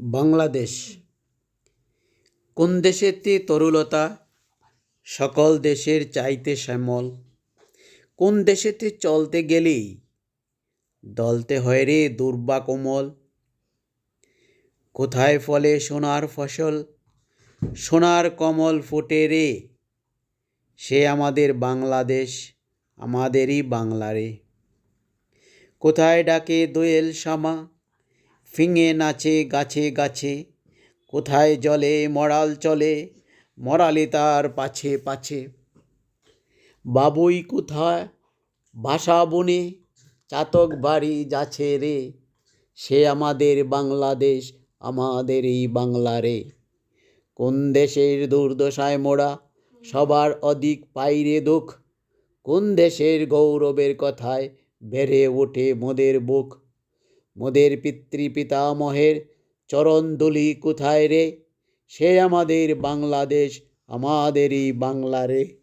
বাংলাদেশ। কোন দেশেতে তরুলতা? সকল দেশের চাইতে শ্যামল। কোন দেশেতে চলতে গেলেই? দলতে হয় রে দুর্বা কোমল। কোথায় ফলে সোনার ফসল? সোনার কমল ফোটে রে। সে আমাদের বাংলাদেশ, আমাদেরই বাংলারে কোথায় ডাকে দোয়েল শামা? ফিঙে নাচে, গাছে গাছে। কোথায় জলে মরাল চলে মরালে তার পাছে পাছে। বাবুই কোথায়? বাসা বনে, চাতক বাড়ি যাচ্ছে রে। সে আমাদের বাংলাদেশ আমাদের এই বাংলা রে। কোন দেশের দুর্দশায় মোড়া? সবার অধিক পাইরে দুঃখ। কোন দেশের গৌরবের কথায় বেড়ে ওঠে মোদের বুক? মোদের পিতৃপিতামহের চরণ চরণদুলি কোথায় রে? সে আমাদের বাংলাদেশ আমাদেরই বাংলা রে।